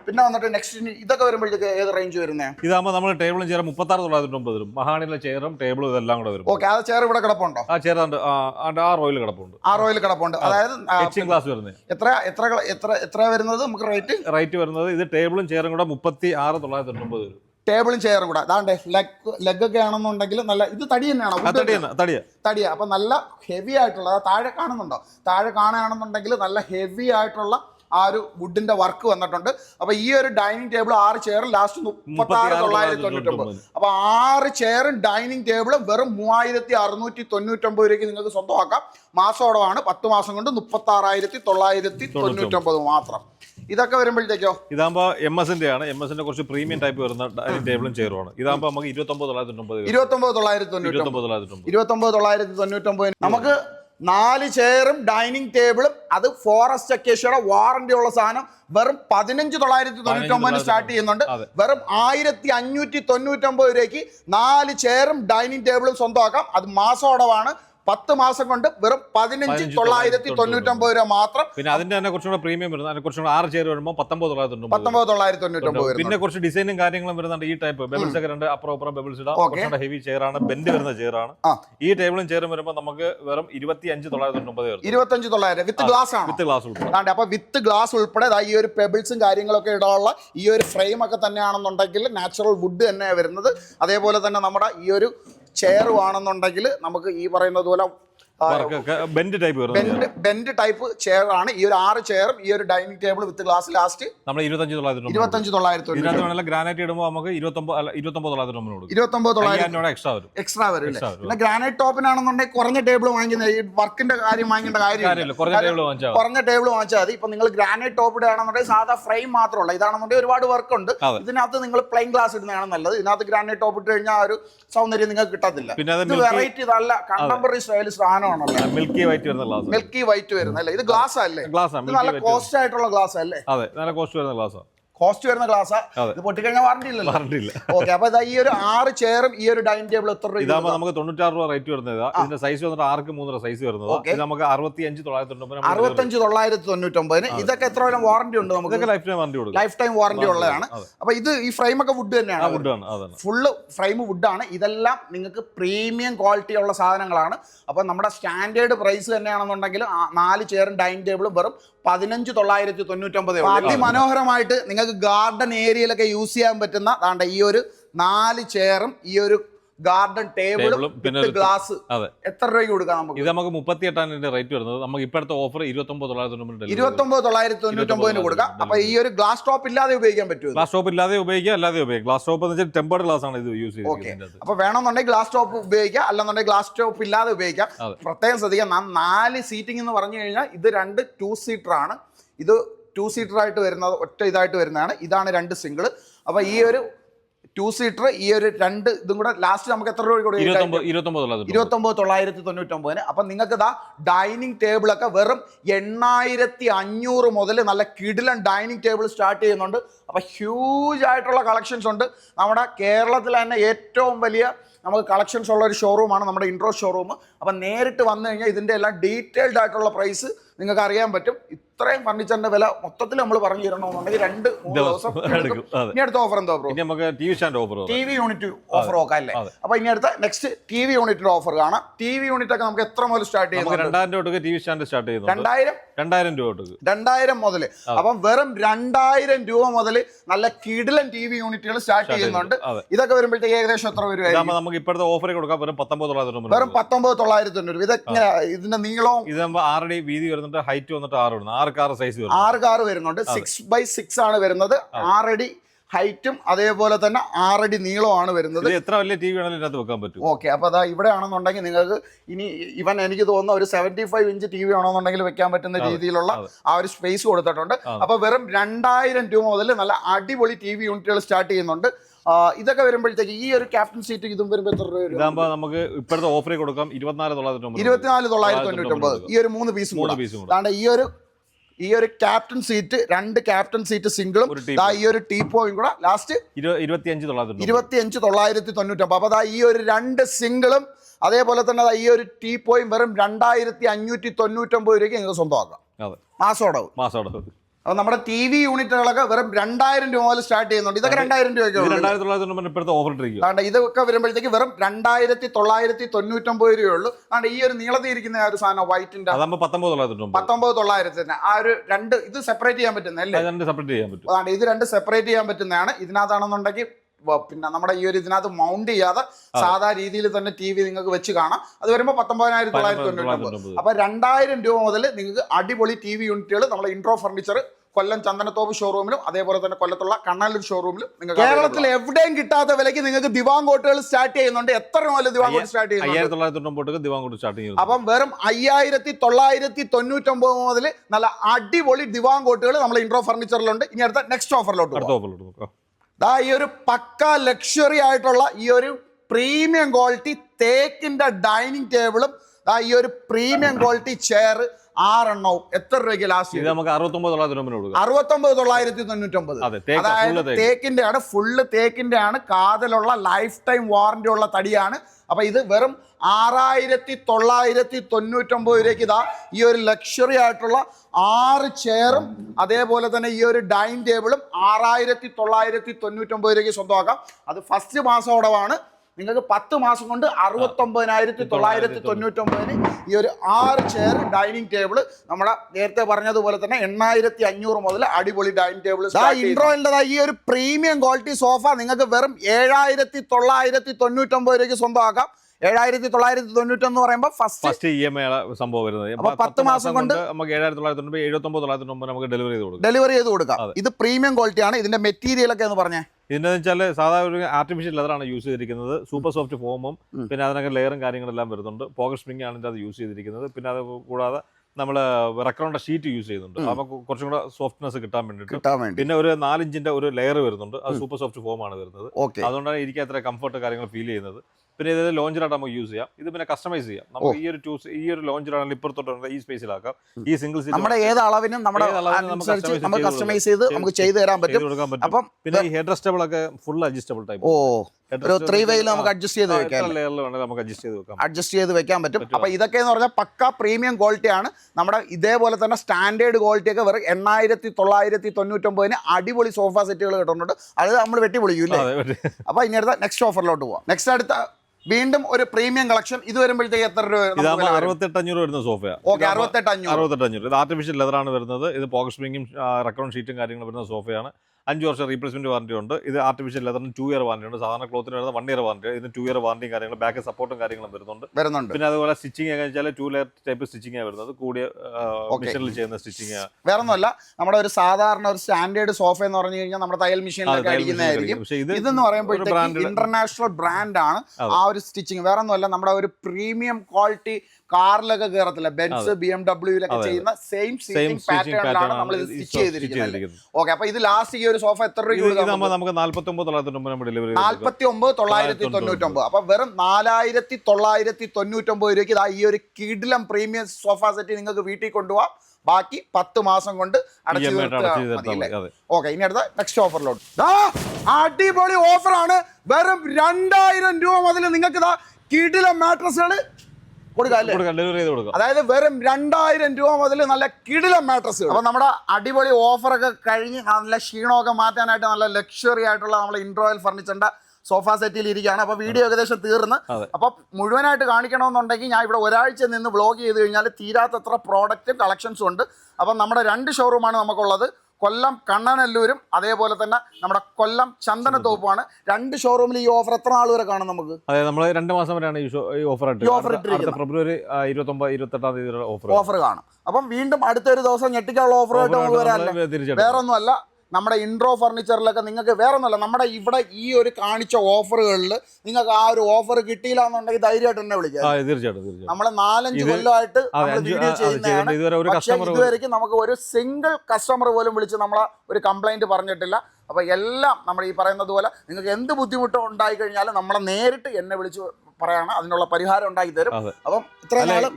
പിന്നെ വന്നിട്ട് നെക്സ്റ്റ് ഇതൊക്കെ വരുമ്പോഴത്തേക്ക് ഏത് റേഞ്ച് വരുന്നേ? ഇതാകുമ്പോൾ നമ്മൾ ടേബിളും ചെയറും മുപ്പത്താറ് തൊള്ളായിരത്തി വരും. മഹാണിലെ ചെയറും ടേബിളും ഇതെല്ലാം കൂടെ വരും ഓക്കെ അത് ചെയർ ഇവിടെ കിടപ്പുണ്ടോ? ആ ചെയർ ആ ആ റോയിൽ കിടപ്പുണ്ട്. ആ റോയിൽ കിടപ്പുണ്ട്. അതായത് ആ, എച്ചിങ് ഗ്ലാസ് വരുന്നത് എത്ര എത്ര എത്ര എത്ര വരുന്നത്? നമുക്ക് റേറ്റ്? റേറ്റ് വരുന്നത് ഇത് ടേബിളും ചെയറും കൂടെ മുപ്പത്തി ആറ് തൊള്ളായിരത്തി തൊണ്ണൂറ് വരും. ടേബിളും ചെയറും കൂടെ. അതാണ്ട് ലെഗ് ലെഗ് ഒക്കെ ആണെന്നുണ്ടെങ്കിൽ നല്ല ഇത് തടി തന്നെയാണോ? തടിയാ. തടിയാ. അപ്പൊ നല്ല ഹെവി ആയിട്ടുള്ള താഴെ കാണുന്നുണ്ടോ? താഴെ കാണുകയാണെന്നുണ്ടെങ്കിൽ നല്ല ഹെവി ആയിട്ടുള്ള ആ ഒരു വുഡിന്റെ വർക്ക് വന്നിട്ടുണ്ട്. അപ്പൊ ഈ ഒരു ഡൈനിങ് ടേബിൾ ആറ് ചെയറും ലാസ്റ്റ് മുപ്പത്തി ആറ് തൊള്ളായിരത്തി തൊണ്ണൂറ്റൊമ്പത്. അപ്പൊ ആറ് ചെയറും ഡൈനിങ് ടേബിളും വെറും മൂവായിരത്തി അറുന്നൂറ്റി തൊണ്ണൂറ്റൊമ്പത് രൂപയ്ക്ക് നിങ്ങൾക്ക് സ്വന്തമാക്കാം. മാസോടമാണ് പത്ത് മാസം കൊണ്ട് മുപ്പത്തി ആറായിരത്തി തൊള്ളായിരത്തി തൊണ്ണൂറ്റൊമ്പത്. മാത്രം. ഇതൊക്കെ വരുമ്പോഴത്തേക്കോ? ഇതാകുമ്പോ എം എസിന്റെ ആണ്. എം എസിന്റെ കുറച്ച് പ്രീമിയം ടൈപ്പ് വരുന്ന ഡൈനിങ് ടേബിളും ചെയറുമാണ് ഇതാകുമ്പോ നമുക്ക് നമുക്ക് ഇരുപത്തൊമ്പത് തൊള്ളായിരത്തി തൊണ്ണൂറ് ഇരുപത്തി ഒമ്പത് തൊള്ളായിരത്തി തൊണ്ണൂറ്റി ഇരുപത്തൊമ്പത് തൊള്ളായിരത്തി തൊണ്ണൂറ്റി ഒമ്പത് നമുക്ക് നാല് ചെയറും ഡൈനിങ് ടേബിളും അത് ഫോറസ്റ്റ് അക്കേഷ്യയുടെ വാറന്റി ഉള്ള സാധനം. വെറും പതിനഞ്ച് തൊള്ളായിരത്തി തൊണ്ണൂറ്റൊമ്പതിന് സ്റ്റാർട്ട് ചെയ്യുന്നുണ്ട്. വെറും ആയിരത്തി അഞ്ഞൂറ്റി തൊണ്ണൂറ്റൊമ്പത് രൂപയ്ക്ക് നാല് ചെയറും ഡൈനിങ് ടേബിളും സ്വന്തമാക്കാം. അത് മാസോടവാണ് പത്ത് മാസം കൊണ്ട് വെറും പതിനഞ്ച് തൊള്ളായിരത്തി തൊണ്ണൂറ്റൊമ്പത് രൂപ മാത്രം പിന്നെ അതിന്റെ തന്നെ കുറച്ചുകൂടെ പ്രീമിയം വരുന്നത്. അതിനെ കുറച്ചുകൂടെ ആറ് ചെയർ വരുമ്പോൾ പത്തൊമ്പത് തൊള്ളായിരത്തി പത്തൊമ്പത് തൊള്ളായിരത്തി തൊണ്ണൂറ്റൊമ്പത് പിന്നെ കുറച്ച് ഡിസൈനും കാര്യങ്ങളും വരുന്നുണ്ട്. ഈ ടൈപ്പ് ബെബിൾസ് ഒക്കെ രണ്ട് അപ്പുറം അപ്പുറം ബെബിൾസ് ഇടാം. കുറച്ചുകൂടെ ഹെവി ചെയർ ആണ്. ബെൻഡ് വരുന്ന ചെയർ ആണ്. ഈ ടേബിളും ചെയറും വരുമ്പോൾ നമുക്ക് വെറും ഇരുപത്തി അഞ്ച് തൊള്ളായിരത്തി തൊണ്ണൂറ്റി ഒമ്പത് ഇരുപത്തഞ്ച് തൊള്ളായിരം. വിത്ത് ഗ്ലാസ് ആണ്. വിത്ത് ഗ്ലാസ് ഉൾപ്പെടെ. അപ്പൊ വിത്ത് ഗ്ലാസ് ഉൾപ്പെടെ ഈ ഒരു പെബിൾസും കാര്യങ്ങളൊക്കെ ഇടാനുള്ള ഈ ഒരു ഫ്രെയിം ഒക്കെ തന്നെയാണെന്നുണ്ടെങ്കിൽ നാച്ചുറൽ വുഡ് തന്നെയാണ് വരുന്നത്. അതേപോലെ തന്നെ നമ്മുടെ ഈ ഒരു ചെയറും നമുക്ക് ഈ പറയുന്നത് പോലെ bend type bend bend type chair ആണ്. ഈ ഒരു ആറ് ചെയറും ഈ ഒരു dining table with glass last നമ്മൾ ഇരുപത്തഞ്ച് തൊള്ളായിരത്തി ഇരുപത്തഞ്ച് തൊള്ളായിരത്തി ഇതിനകത്ത് ഗ്രാനൈറ്റ് ഇടുമ്പോൾ നമുക്ക് ഇരുപത്തൊമ്പത് അല്ല ഇരുപത്തൊമ്പത് തൊള്ളായിരത്തി തൊണ്ണൂറ് കൊടുക്കും. ഇരുപത്തൊമ്പത് തൊള്ളായിരത്തി എക്സ്ട്രാ വരും. എക്സ്ട്രാ വരും. പിന്നെ ഗ്രാനൈറ്റ് ടോപ്പിനാണെന്നുണ്ടെങ്കിൽ കുറഞ്ഞ ടേബിൾ വാങ്ങിക്കുന്ന ഈ വർക്കിന്റെ കാര്യം വാങ്ങിക്കേണ്ട കാര്യമില്ല. കുറഞ്ഞ ടേബിൾ വാങ്ങിച്ചാൽ മതി. ഇപ്പൊ നിങ്ങൾ ഗ്രാനൈറ്റ് ടോപ്പ് ആണെന്നുണ്ടെങ്കിൽ സാധാ ഫ്രെയിം മാത്രമല്ല ഇതാണെന്നുണ്ടെങ്കിൽ ഒരുപാട് വർക്ക് ഉണ്ട്. ഇതിനകത്ത് നിങ്ങൾ പ്ലെയിൻ ഗ്ലാസ് ഇടുന്നതാണ് നല്ലത്. ഇതിനകത്ത് ഗ്രാനൈറ്റ് ടോപ്പ് ഇട്ട് കഴിഞ്ഞാൽ ആ ഒരു സൗന്ദര്യം നിങ്ങൾക്ക് കിട്ടത്തില്ല. വെറൈറ്റി ഇതല്ല. കണ്ടംപററി സ്റ്റൈൽ സാധനമാണല്ലോ. മിൽക്കി വൈറ്റ് വരുന്ന ഗ്ലാസ് മിൽക്കി വൈറ്റ് വരുന്ന അല്ലേ? ഇത് ഗ്ലാസ് അല്ലേ? ഗ്ലാസ് നല്ല കോസ്റ്റ് ആയിട്ടുള്ള ഗ്ലാസ് അല്ലേ? അതെ നല്ല കോസ്റ്റ് വരുന്ന ഗ്ലാസ്സാണ് കോസ്റ്റ് വരുന്ന ക്ലാസ്. ഇത് പൊട്ടിക്കഴിഞ്ഞാൽ വാറണ്ടി ഇല്ലല്ലോ. വാറണ്ടി ഇല്ല. ഓക്കെ അപ്പൊ ഈ ഒരു ആറ് ചെയറും ഈ ഒരു ഡൈനിങ് ടേബിൾ എത്ര രൂപ ഇതാകുമ്പോൾ നമുക്ക് തൊണ്ണൂറ്റാറ് രൂപ റേറ്റ് വരുന്നത്. ഇതാ. ഇതിന്റെ സൈസ് വന്നിട്ട് ആർക്ക് മൂന്നര സൈസ് വരുന്നത്. നമുക്ക് അറുപത്തി അഞ്ച് തൊള്ളായിരത്തി അറുപത്തഞ്ച് തൊള്ളായിരത്തി തൊണ്ണൂറ്റൊമ്പതിന്. ഇതൊക്കെ എത്ര വരും? വാറണ്ടി ഉണ്ട് നമുക്ക്. Life time warranty life time warranty ഉള്ളതാണ്. അപ്പൊ ഇത് ഈ ഫ്രെയിം ഒക്കെ വുഡ് തന്നെയാണ്. വുഡാണ് ഫുള്ള് ഫ്രെയിം വുഡാണ് ഇതെല്ലാം നിങ്ങൾക്ക് പ്രീമിയം ക്വാളിറ്റി ഉള്ള സാധനങ്ങളാണ്. അപ്പൊ നമ്മുടെ സ്റ്റാൻഡേർഡ് പ്രൈസ് തന്നെയാണെന്നുണ്ടെങ്കിൽ നാല് ചെയറും ഡൈനിങ് ടേബിളും വെറും പതിനഞ്ച് തൊള്ളായിരത്തി തൊണ്ണൂറ്റൊമ്പത് അതിമനോഹരമായിട്ട് നിങ്ങൾക്ക് ഗാർഡൻ ഏരിയയിലൊക്കെ യൂസ് ചെയ്യാൻ പറ്റുന്ന ദാണ്ട ഈ ഒരു നാല് ചെയറും ഈ ഒരു ഗാർഡൻ ടേബിളും പിന്നെ ഗ്ലാസ് എത്ര രൂപയ്ക്ക് കൊടുക്കാം നമുക്ക്? ഇത് നമുക്ക് മുപ്പത്തി ഇതിന്റെ റേറ്റ് വരുന്നത്. നമുക്ക് ഇപ്പോഴത്തെ ഓഫർ ഇരുപത്തൊമ്പത് തൊള്ളായിരത്തി ഇരുപത്തൊമ്പത് തൊള്ളായിരത്തി തൊണ്ണൂറ്റൊമ്പതിന് കൊടുക്കാം. അപ്പൊ ഈ ഒരു ഗ്ലാസ് ടോപ്പ് ഇല്ലാതെ ഉപയോഗിക്കാൻ പറ്റുമോ? ഗ്ലാസ് ടോപ്പ് ഇല്ലാതെ ഉപയോഗിക്കുക അല്ലാതെ ഉപയോഗിക്കുക. ഗ്ലാസ് ടോപ്പ് എന്ന് വെച്ചാൽ ടെമ്പേർഡ് ഗ്ലാസ് ആണ് ഇത് യൂസ് ഓക്കെ ചെയ്തിരിക്കുന്നത് അപ്പൊ വേണമെന്നുണ്ടെങ്കിൽ ഗ്ലാസ് ടോപ്പ് ഉപയോഗിക്കാം. അല്ലെന്നുണ്ടെങ്കിൽ ഗ്ലാസ് ടോപ്പ് ഇല്ലാതെ ഉപയോഗിക്കാം. പ്രത്യേകം ശ്രദ്ധിക്കാം. നാം നാല് സീറ്റിംഗ് എന്ന് പറഞ്ഞു കഴിഞ്ഞാൽ ഇത് രണ്ട് ടു സീറ്റർ ആണ്. ഇത് ടു സീറ്റർ ആയിട്ട് വരുന്നത് ഒറ്റ ഇതായിട്ട് വരുന്നതാണ്. ഇതാണ് രണ്ട് സിംഗിൾ അപ്പൊ ഈ ഒരു ടു സീറ്റർ ഈ ഒരു രണ്ട് ഇതും കൂടെ ലാസ്റ്റ് നമുക്ക് എത്ര രൂപ കൂടെ ഇരുപത്തൊമ്പത് തൊള്ളായിരത്തി തൊണ്ണൂറ്റൊമ്പതിന് അപ്പം നിങ്ങൾക്ക് ഇതാ ഡൈനിങ് ടേബിളൊക്കെ വെറും എണ്ണായിരത്തി അഞ്ഞൂറ് മുതൽ നല്ല കിടിലൻ ഡൈനിങ് ടേബിൾ സ്റ്റാർട്ട് ചെയ്യുന്നുണ്ട്. അപ്പം ഹ്യൂജ് ആയിട്ടുള്ള കളക്ഷൻസ് ഉണ്ട്. നമ്മുടെ കേരളത്തിൽ തന്നെ ഏറ്റവും വലിയ നമുക്ക് കളക്ഷൻസ് ഉള്ള ഒരു ഷോറൂമാണ് നമ്മുടെ ഇൻട്രോ ഷോറൂം അപ്പം നേരിട്ട് വന്നു കഴിഞ്ഞാൽ ഇതിന്റെ എല്ലാം ഡീറ്റെയിൽഡ് ആയിട്ടുള്ള പ്രൈസ് നിങ്ങൾക്ക് അറിയാൻ പറ്റും. ഇത്രയും ഫർണിച്ചറിന്റെ വില മൊത്തത്തിൽ നമ്മൾ പറഞ്ഞു തരണമെന്നുണ്ടെങ്കിൽ രണ്ട് ദിവസം ഇനി അടുത്ത ഓഫർ എന്താ ബ്രോ നമുക്ക് T V stand offer T V unit offer നോക്കാം അല്ലേ. അപ്പൊ ഇനി അടുത്ത നെക്സ്റ്റ് ടി വി യൂണിറ്റിന്റെ ഓഫർ കാണാം. ടി വി യൂണിറ്റ് ഒക്കെ നമുക്ക് എത്ര മുതൽ സ്റ്റാർട്ട് ചെയ്യുന്നത് രണ്ടായിരം രൂപ ടി വി സ്റ്റാൻഡ് സ്റ്റാർട്ട് ചെയ്യുന്നുണ്ട്. രണ്ടായിരം? രണ്ടായിരം രൂപ രണ്ടായിരം മുതൽ. അപ്പം വെറും രണ്ടായിരം രൂപ മുതൽ നല്ല കിടിലൻ ടി വി യൂണിറ്റുകൾ സ്റ്റാർട്ട് ചെയ്യുന്നുണ്ട്. ഇതൊക്കെ വരുമ്പോഴത്തേക്ക് ഏകദേശം എത്ര വരുമായിരിക്കും ഇതാകുമ്പോൾ നമുക്ക് ഇപ്പോഴത്തെ ഓഫറിൽ കൊടുക്കാം വെറും പത്തൊമ്പത് തൊള്ളായിരത്തി വെറും പത്തൊമ്പത് തൊള്ളായിരത്തി തൊണ്ണൂറ് ഇതിന്റെ നീളവും ഇത് നമ്മൾ ആറടി വീതി വരുന്നുണ്ട് ഹൈറ്റ് വന്നിട്ട് ആറ് വരുന്നത് ആറ് കാറ് സൈസ് വരുന്നത് ആറ് കാറ് വരുന്നുണ്ട്. സിക്സ് ബൈ സിക്സ് ആണ് വരുന്നത്. ആറടി ഹൈറ്റും അതേപോലെ തന്നെ ആറടി നീളമാണ് വരുന്നത്. എത്ര വലിയ ടി വി ആണെങ്കിലും ഇതിനകത്ത് വെക്കാൻ പറ്റും. ഓക്കെ അപ്പോൾ അതാ ഇവിടെ ആണെന്നുണ്ടെങ്കിൽ നിങ്ങൾക്ക് ഇനി ഇവൻ എനിക്ക് തോന്നുന്ന ഒരു seventy five inch T V ആണെന്നുണ്ടെങ്കിൽ വെക്കാൻ പറ്റുന്ന രീതിയിലുള്ള ആ ഒരു സ്പേസ് കൊടുത്തിട്ടുണ്ട്. അപ്പോൾ വെറും രണ്ടായിരം രൂപ മുതൽ നല്ല അടിപൊളി ടി വി യൂണിറ്റുകൾ സ്റ്റാർട്ട് ചെയ്യുന്നുണ്ട്. ഇതൊക്കെ വരുമ്പോഴത്തേക്ക് ഈ ഒരു ക്യാപ്റ്റൻ സീറ്റ് ഇതും വരുമ്പോൾ എത്ര രൂപ വരും? നമുക്ക് ഇപ്പോഴത്തെ ഓഫറിൽ കൊടുക്കാം. ഇരുപത്തിനാല് തൊള്ളായിരത്തി ഇരുപത്തിനാല് തൊള്ളായിരത്തി തൊണ്ണൂറ്റൊമ്പത്. ഈ ഒരു മൂന്ന് പീസും മൂന്ന് കൂടെ. പീസും അതാണ്ട് ഈ ഒരു ഈ ഒരു ക്യാപ്റ്റൻ സീറ്റ് രണ്ട് ക്യാപ്റ്റൻ സീറ്റ് സിംഗിളും ഈ ഒരു ടീപ്പോയും കൂടെ ലാസ്റ്റ് ഇരു- ഇരുപത്തിയഞ്ച് തൊള്ളായിരത്തി തൊണ്ണൂറ്റൊമ്പത്. അപ്പോൾ അതാ ഈ ഒരു രണ്ട് സിംഗിളും അതേപോലെ തന്നെ ഈ ഒരു ടീപ്പോയും വെറും രണ്ടായിരത്തി അഞ്ഞൂറ്റി തൊണ്ണൂറ്റൊമ്പത് രൂപയ്ക്ക് നിങ്ങൾക്ക് സ്വന്തമാക്കാം. അതെ. മാസം അടവ് മാസം അടവ് അപ്പോൾ നമ്മുടെ ടി വി യൂണിറ്റുകളൊക്കെ വെറും രണ്ടായിരം രൂപ മുതൽ സ്റ്റാർട്ട് ചെയ്യുന്നുണ്ട്. ഇതൊക്കെ രണ്ടായിരം രൂപയൊക്കെ ഓഫർ ഇതൊക്കെ വരുമ്പോഴത്തേക്ക് വെറും രണ്ടായിരത്തി തൊള്ളായിരത്തി തൊണ്ണൂറ്റൊമ്പത് രൂപയുള്ളൂ അതാണ്ട് ഈ ഒരു നീളത്തിൽ ഇരിക്കുന്ന ആ ഒരു സാധനം വൈറ്റിന്റെ പത്തൊമ്പത് തൊള്ളായിരത്തി തന്നെ തൊള്ളായിരത്തിന് ആ ഒരു രണ്ട് ഇത് സെപ്പറേറ്റ് ചെയ്യാൻ പറ്റുന്നല്ലേ സെപ്പറേറ്റ് ചെയ്യാൻ പറ്റും. അതാണ് ഇത് രണ്ട് സെപ്പറേറ്റ് ചെയ്യാൻ പറ്റുന്നതാണ്. ഇതിനകത്താണെന്നുണ്ടെങ്കിൽ പിന്നെ നമ്മുടെ ഈ ഒരു ഇതിനകത്ത് മൗണ്ട് ചെയ്യാതെ സാധാ രീതിയിൽ തന്നെ ടി വി നിങ്ങൾക്ക് വെച്ച് കാണാം. അത് വരുമ്പോൾ പത്തൊമ്പതിനായിരത്തി തൊള്ളായിരത്തി തൊണ്ണൂറ്റി ഒമ്പത്. അപ്പൊ രണ്ടായിരം രൂപ മുതൽ നിങ്ങൾക്ക് അടിപൊളി ടി വി യൂണിറ്റുകൾ നമ്മുടെ ഇൻട്രോ ഫർണിച്ചർ കൊല്ലം ചന്ദനത്തോപ്പ് ഷോറൂമിലും അതേപോലെ തന്നെ കൊല്ലത്തുള്ള കണ്ണാലൂർ ഷോറൂമിലും നിങ്ങൾക്ക് കേരളത്തിൽ എവിടെയും കിട്ടാത്ത വിലയ്ക്ക് നിങ്ങൾക്ക് ദിവാങ്കോട്ടുകൾ സ്റ്റാർട്ട് ചെയ്യുന്നുണ്ട്. എത്ര മുതൽ ദിവാങ്കോട്ട് സ്റ്റാർട്ട് ചെയ്യുന്നുണ്ട്? അപ്പം വെറും അയ്യായിരത്തി തൊള്ളായിരത്തി തൊണ്ണൂറ്റൊമ്പത് മുതൽ നല്ല അടിപൊളി ദിവാങ്കോട്ടുകൾ നമ്മൾ ഇൻട്രോ ഫർണിച്ചറിലുണ്ട് ഇനി അടുത്ത നെക്സ്റ്റ് ഓഫറിലോട്ട് ഓഫറിലോട്ട് നോക്കാം ദാ ഈ ഒരു പക്ക ലക്ഷറി ആയിട്ടുള്ള ഈ ഒരു പ്രീമിയം ക്വാളിറ്റി തേക്കിന്റെ ഡൈനിങ് ടേബിളും ഈ ഒരു പ്രീമിയം ക്വാളിറ്റി ചെയർ ആറെണ്ണവും എത്ര രൂപയ്ക്ക് ലാസ്റ്റ് നമുക്ക് അറുപത്തൊമ്പത് തൊള്ളായിരത്തി അറുപത്തൊമ്പത് തൊള്ളായിരത്തി തൊണ്ണൂറ്റൊമ്പത്. അതായത് തേക്കിന്റെ ആണ് ഫുള്ള് തേക്കിന്റെ ആണ് കാതലുള്ള ലൈഫ് ടൈം വാറന്റി ഉള്ള തടിയാണ്. അപ്പൊ ഇത് വെറും ആറായിരത്തി തൊള്ളായിരത്തി തൊണ്ണൂറ്റൊമ്പത് രൂപയ്ക്ക് ഇതാ ഈ ഒരു ലക്ഷറി ആയിട്ടുള്ള ആറ് ചെയറും അതേപോലെ തന്നെ ഈ ഒരു ഡൈനിങ് ടേബിളും ആറായിരത്തി തൊള്ളായിരത്തി തൊണ്ണൂറ്റൊമ്പത് രൂപയ്ക്ക് സ്വന്തമാക്കാം. അത് ഫസ്റ്റ് മാസം അടവാണ് നിങ്ങൾക്ക് പത്ത് മാസം കൊണ്ട് അറുപത്തൊമ്പതിനായിരത്തി തൊള്ളായിരത്തി തൊണ്ണൂറ്റൊമ്പതിന് ഈ ഒരു ആറ് ചെയർ ഡൈനിങ് ടേബിൾ നമ്മുടെ നേരത്തെ പറഞ്ഞതുപോലെ തന്നെ എണ്ണായിരത്തി അഞ്ഞൂറ് മുതൽ അടിപൊളി ഡൈനിങ് ടേബിൾ ഇൻട്രോയിന്റെ ഈ ഒരു പ്രീമിയം ക്വാളിറ്റി സോഫ നിങ്ങൾക്ക് വെറും ഏഴായിരത്തി തൊള്ളായിരത്തി തൊണ്ണൂറ്റൊമ്പത് രൂപയ്ക്ക് സ്വന്തമാക്കാം. ഏഴായിരത്തി തൊള്ളായിരത്തി തൊണ്ണൂറ്റൊന്ന് പറയുമ്പോൾ ഫസ്റ്റ് ഇ എം ഐ സംഭവം വരുന്നത്. അപ്പൊ പത്ത് മാസം കൊണ്ട് നമുക്ക് ഏഴായിരത്തി തൊള്ളായിരത്തി തൊണ്ണൂറ് എഴുപത്തൊമ്പത് തൊള്ളായിരത്തി തൊണ്ണൂറ് നമുക്ക് ഡെലിവറി ചെയ്ത് കൊടുക്കും. ഡെലിവറി ചെയ്ത് കൊടുക്കാം. ഇത് പ്രീമിയം ക്വാളിറ്റിയാണ് ഇതിന്റെ മെറ്റീരിയൽ ഒക്കെ എന്ന് പറഞ്ഞേ. ഇതിന്റെ വെച്ചാൽ സാധാരണ ഒരു ആർട്ടിഫിഷ്യൽ ലെതറാണ് യൂസ് ചെയ്തിരിക്കുന്നത്. സൂപ്പർ സോഫ്റ്റ് ഫോമും പിന്നെ അതിനൊക്കെ ലെയറും കാര്യങ്ങളെല്ലാം വരുന്നുണ്ട്. പോക്കറ്റ് സ്പ്രിംഗ് ആണ് ഇതിന്റെ അത് യൂസ് ചെയ്തിരിക്കുന്നത്. പിന്നെ അത് കൂടാതെ നമ്മൾ റെക്കറോണ്ട ഷീറ്റ് യൂസ് ചെയ്യുന്നുണ്ട്. അപ്പോൾ കുറച്ചും കൂടെ സോഫ്റ്റ്നെസ് കിട്ടാൻ വേണ്ടിയിട്ട്. പിന്നെ ഒരു നാലിഞ്ചിന്റെ ഒരു ലെയർ വരുന്നുണ്ട്. അത് സൂപ്പർ സോഫ്റ്റ് ഫോം ആണ് വരുന്നത്. അതുകൊണ്ടാണ് എനിക്ക് അത്ര കംഫർട്ട് കാര്യങ്ങൾ ഫീൽ ചെയ്യുന്നത്. പിന്നെ ഇത് ലോഞ്ചറായിട്ട് നമുക്ക് യൂസ് ചെയ്യാം. ഇത് പിന്നെ കസ്റ്റമൈസ് ചെയ്യാം. നമുക്ക് ഈ ഒരു ടൂസ് ഈ ഒരു ലോഞ്ചറാണെങ്കിൽ ഇപ്പുറത്തോട്ട് ഈ സ്പേസിലാക്കാം ഈ സിംഗിൾ സീറ്റ് നമ്മുടെ ഏത് അളവിനും നമ്മുടെ നമുക്ക് കസ്റ്റമൈസ് ചെയ്ത് നമുക്ക് ചെയ്തു തരാൻ പറ്റും. അപ്പം പിന്നെ ഈ ഹെഡ് റെസ്റ്റബിൾ ഒക്കെ ഫുൾ അഡ്ജസ്റ്റബിൾ ടൈപ്പ് ഓ ഒരു ത്രീ വേയിൽ നമുക്ക് അഡ്ജസ്റ്റ് ചെയ്ത് വെക്കാം. നമുക്ക് അഡ്ജസ്റ്റ് ചെയ്ത് വെക്കാം. അഡ്ജസ്റ്റ് ചെയ്ത് വെക്കാൻ പറ്റും. അപ്പോൾ അപ്പൊ ഇതൊക്കെ എന്ന് പറഞ്ഞാൽ പക്ക പ്രീമിയം ക്വാളിറ്റി ആണ്. നമ്മുടെ ഇതേപോലെ തന്നെ സ്റ്റാൻഡേർഡ് ക്വാളിറ്റി ഒക്കെ വെറും എണ്ണായിരത്തി തൊള്ളായിരത്തി തൊണ്ണൂറ്റൊമ്പതിന് അടിപൊളി സോഫ സെറ്റുകൾ കിട്ടുന്നുണ്ട്. അത് നമ്മൾ വെട്ടി പൊളിക്കും ഇല്ലേ അപ്പൊ ഇനി അടുത്ത നെക്സ്റ്റ് ഓഫറിലോട്ട് പോവാം. നെക്സ്റ്റ് അടുത്ത വീണ്ടും ഒരു പ്രീമിയം കളക്ഷൻ ഇത് വരുമ്പോഴത്തേക്ക് എത്ര രൂപ? അറുപത്തെട്ട് അഞ്ഞൂറ് വരുന്ന സോഫയാണ് ഓക്കെ അറുപത്തെട്ട് അഞ്ഞൂറ് അറുപത്തെട്ട് അഞ്ഞൂറ് ഇത് ആർട്ടിഫിഷ്യൽ ലെതറാണ് വരുന്നത്. ഇത് പോക്കറ്റ് സ്പ്രിങ്ങും റെക്കൗണ്ട് ഷീറ്റും കാര്യങ്ങളും വരുന്ന സോഫയാണ്. അഞ്ച് വർഷം റീപ്ലേസ്മെന്റ് വാറണ്ടി ഉണ്ട്. ഇത് ആർട്ടിഫിഷ്യൽ ലെതറിന് ടു ഇയർ വാറണ്ടി ഉണ്ട്. സാധാരണ ക്ലോത്തിന് വരുന്നത് വൺ ഇയർ വാറണ്ടി ഇതിന് ടു ഇയർ വാറണ്ടിയും കാര്യങ്ങളും ബാക്ക് സപ്പോർട്ടും കാര്യങ്ങളും വരുന്നുണ്ട്. വരുന്നുണ്ട്. പിന്നെ അതുപോലെ സ്റ്റിച്ചിങ് ഒക്കെ വെച്ചാൽ ടു ലെയർ ടൈപ്പ് സ്റ്റിച്ചിങ് വരുന്നത്. കൂടിയ. മെഷീനിൽ ചെയ്യുന്ന സ്റ്റിച്ചിങ് വേറെ ഒന്നുമല്ല നമ്മുടെ ഒരു സാധാരണ ഒരു സ്റ്റാൻഡേർഡ് സോഫ എന്ന് പറഞ്ഞു കഴിഞ്ഞാൽ നമ്മുടെ തയ്യൽ മെഷീനിലൊക്കെ അടിക്കുന്നതായിരിക്കും. ഇതെന്ന് പറയുമ്പോഴത്തേക്ക് ഇന്റർനാഷണൽ ബ്രാൻഡ് ആണ് ആ ഒരു സ്റ്റിച്ചിങ് വേറെ ഒന്നുമല്ല നമ്മുടെ ഒരു പ്രീമിയം ക്വാളിറ്റി കാറിലൊക്കെ കയറത്തില്ല ബെൻസ് ബി എം ഡബ്ല്യൂലൊക്കെ ചെയ്യുന്ന സെയിം സീറ്റിംഗ് പാറ്റേൺ പാറ്റേണിലാണ് നമ്മൾ ഇത് സ്റ്റിച്ച് ചെയ്തിരിക്കുന്നത്. ഓക്കെ അപ്പൊ ഇത് ലാസ്റ്റ് ഈ ഒരു സോഫ എത്ര രൂപ നാല്പത്തി ഒമ്പത് തൊള്ളായിരത്തി തൊണ്ണൂറ്റൊമ്പത്. അപ്പൊ വെറും നാലായിരത്തി തൊള്ളായിരത്തി തൊണ്ണൂറ്റൊമ്പത് രൂപയ്ക്ക് ഇതാ ഈ ഒരു കിഡിലം പ്രീമിയം സോഫ സെറ്റ് നിങ്ങൾക്ക് വീട്ടിൽ കൊണ്ടുപോകാം ബാക്കി പത്ത് മാസം കൊണ്ട് അടച്ചു ഓക്കെ ഇനി അടുത്ത നെക്സ്റ്റ് ഓഫറിലോട്ട് അടിപൊളി ഓഫറാണ് വെറും രണ്ടായിരം രൂപ മുതൽ നിങ്ങൾക്ക് ഇതാ കിടിലം മാട്രസുകൾ കൊടുക്കാം അതായത് വെറും രണ്ടായിരം രൂപ മുതൽ നല്ല കിടിലം മാട്രസ് അപ്പൊ നമ്മുടെ അടിപൊളി ഓഫറൊക്കെ കഴിഞ്ഞ് നല്ല ക്ഷീണമൊക്കെ മാറ്റാനായിട്ട് നല്ല ലക്ഷറി ആയിട്ടുള്ള നമ്മുടെ ഇൻട്രോയൽ ഫർണിച്ചറിന്റെ സോഫ സെറ്റിൽ ഇരിക്കുകയാണ്. അപ്പൊ വീഡിയോ ഏകദേശം തീർന്ന്. അപ്പോൾ അപ്പൊ മുഴുവനായിട്ട് കാണിക്കണമെന്നുണ്ടെങ്കിൽ ഞാൻ ഇവിടെ ഒരാഴ്ച നിന്ന് വ്ളോഗ് ചെയ്ത് കഴിഞ്ഞാൽ തീരാത്തത്ര പ്രോഡക്റ്റും കളക്ഷൻസും ഉണ്ട്. അപ്പം നമ്മുടെ രണ്ട് ഷോറൂമാണ് നമുക്കുള്ളത്. കൊല്ലം കണ്ണനല്ലൂരും അതേപോലെ തന്നെ നമ്മുടെ കൊല്ലം ചന്ദനത്തോപ്പുമാണ് രണ്ട് ഷോറൂമിൽ ഈ ഓഫർ എത്ര ആൾ വരെ കാണും നമുക്ക്? അതെ നമ്മൾ രണ്ട് മാസം വരെയാണ് ഈ ഓഫർ. ഫെബ്രുവരി ഇരുപത്തൊമ്പത് ഇരുപത്തെട്ടാം തീയതി ഓഫർ ഓഫർ കാണും. അപ്പം വീണ്ടും അടുത്തൊരു ദിവസം ഞെട്ടിക്കാനുള്ള ഓഫർ ആയിട്ട് വേറെ ഒന്നും വേറൊന്നുമല്ല നമ്മുടെ ഇൻട്രോ ഫർണിച്ചറിലൊക്കെ നിങ്ങൾക്ക് വേറെ ഒന്നുമല്ല നമ്മുടെ ഇവിടെ ഈ ഒരു കാണിച്ച ഓഫറുകളിൽ നിങ്ങൾക്ക് ആ ഒരു ഓഫർ കിട്ടിയില്ല എന്നുണ്ടെങ്കിൽ ധൈര്യമായിട്ട് എന്നെ വിളിക്കാം. തീർച്ചയായിട്ടും നമ്മൾ നാലഞ്ച് കൊല്ലമായിട്ട് വീഡിയോ ചെയ്യുന്നതാണ്. പക്ഷേ ഇതുവരെയ്ക്കും നമുക്ക് ഒരു സിംഗിൾ കസ്റ്റമർ പോലും വിളിച്ച് നമ്മളെ ഒരു കംപ്ലൈന്റ് പറഞ്ഞിട്ടില്ല. അപ്പൊ എല്ലാം നമ്മൾ ഈ പറയുന്നത് പോലെ നിങ്ങൾക്ക് എന്ത് ബുദ്ധിമുട്ടും ഉണ്ടായി കഴിഞ്ഞാലും നമ്മളെ നേരിട്ട് എന്നെ വിളിച്ച് പറയാണ്. അതിനുള്ള പരിഹാരം ഉണ്ടാക്കി തരും. അപ്പം ഇത്ര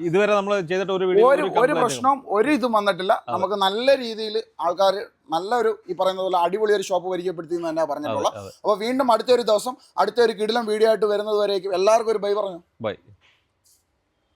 ഇതുവരെ നമ്മൾ ചെയ്തിട്ട് ഒരു ഒരു ഒരു പ്രശ്നവും ഒരു ഇതും വന്നിട്ടില്ല. നമുക്ക് നല്ല രീതിയിൽ ആൾക്കാർ നല്ലൊരു ഈ പറയുന്ന പോലെ അടിപൊളി ഒരു ഷോപ്പ് പരിചയപ്പെടുത്തി എന്ന് തന്നെ പറഞ്ഞിട്ടുള്ളത് അപ്പൊ അപ്പോൾ വീണ്ടും അടുത്തൊരു ദിവസം അടുത്തൊരു കിടിലം വീഡിയോ ആയിട്ട് വരുന്നത് വരേക്കും. എല്ലാവർക്കും ഒരു ബൈ പറഞ്ഞു? ബൈ.